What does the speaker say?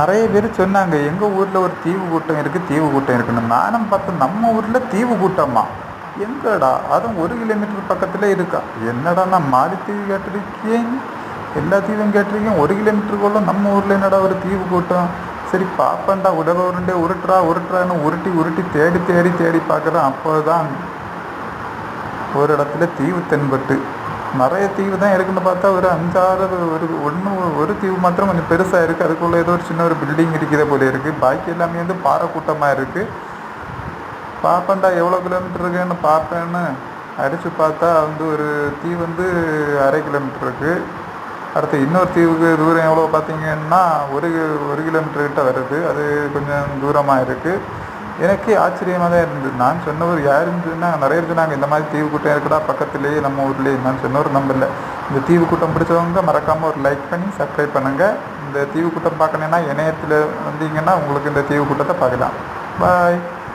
நிறைய பேர் சொன்னாங்க எங்கள் ஊரில் ஒரு தீவு கூட்டம் இருக்குது தீவு கூட்டம் இருக்குன்னு. நானும் பார்த்தேன் நம்ம ஊரில் தீவு கூட்டமா? எங்கடா? அதுவும் ஒரு கிலோமீட்டர் பக்கத்தில் இருக்கா? என்னடா நான் மாலித்தீவு கேட்டிருக்கேன். எல்லா தீவும் கேட்டிருக்கேன். ஒரு கிலோமீட்டருக்குள்ள நம்ம ஊரில் என்னடா ஒரு தீவு கூட்டம்? சரி பார்ப்பேன்டா உலக உருண்டே உருட்டுறா உருட்டுறான்னு உருட்டி உருட்டி தேடி தேடி தேடி பார்க்குறேன். அப்போ தான் ஒரு இடத்துல தீவு தென்பட்டு நிறைய தீவு தான் இருக்குன்னு பார்த்தா ஒரு அஞ்சாறு ஒரு ஒன்று ஒரு தீவு மாத்திரம் கொஞ்சம் பெருசாக இருக்குது அதுக்குள்ளே ஏதோ ஒரு சின்ன ஒரு பில்டிங் இருக்கிற போல இருக்குது பாக்கி எல்லாமே வந்து பாறை கூட்டமாக இருக்குது பார்ப்பேன்டா எவ்வளோ கிலோமீட்டர் இருக்குன்னு பார்ப்பேன்னு அடித்து பார்த்தா வந்து ஒரு தீவு வந்து அரை கிலோமீட்டர் இருக்குது அடுத்து இன்னொரு தீவுக்கு தூரம் எவ்வளோ பார்த்தீங்கன்னா ஒரு ஒரு கிலோமீட்டர் கிட்ட வருது. அது கொஞ்சம் தூரமாக இருக்குது எனக்கே ஆச்சரியமாக தான் இருந்தது. நான் சொன்னவர் யாருன்னு சொன்னால் நிறைய சொன்னாங்க இந்த மாதிரி தீவு கூட்டம் இருக்குடா பக்கத்துலேயே நம்ம ஊர்லேயே. நான் சொன்னவர் நம்பல. இந்த தீவு கூட்டம் பிடிச்சவங்க மறக்காமல் ஒரு லைக் பண்ணி சப்ஸ்கிரைப் பண்ணுங்கள் இந்த தீவு கூட்டம் பார்க்கணுன்னா இணையத்தில் வந்தீங்கன்னா உங்களுக்கு இந்த தீவு கூட்டத்தை பார்க்கலாம். பாய்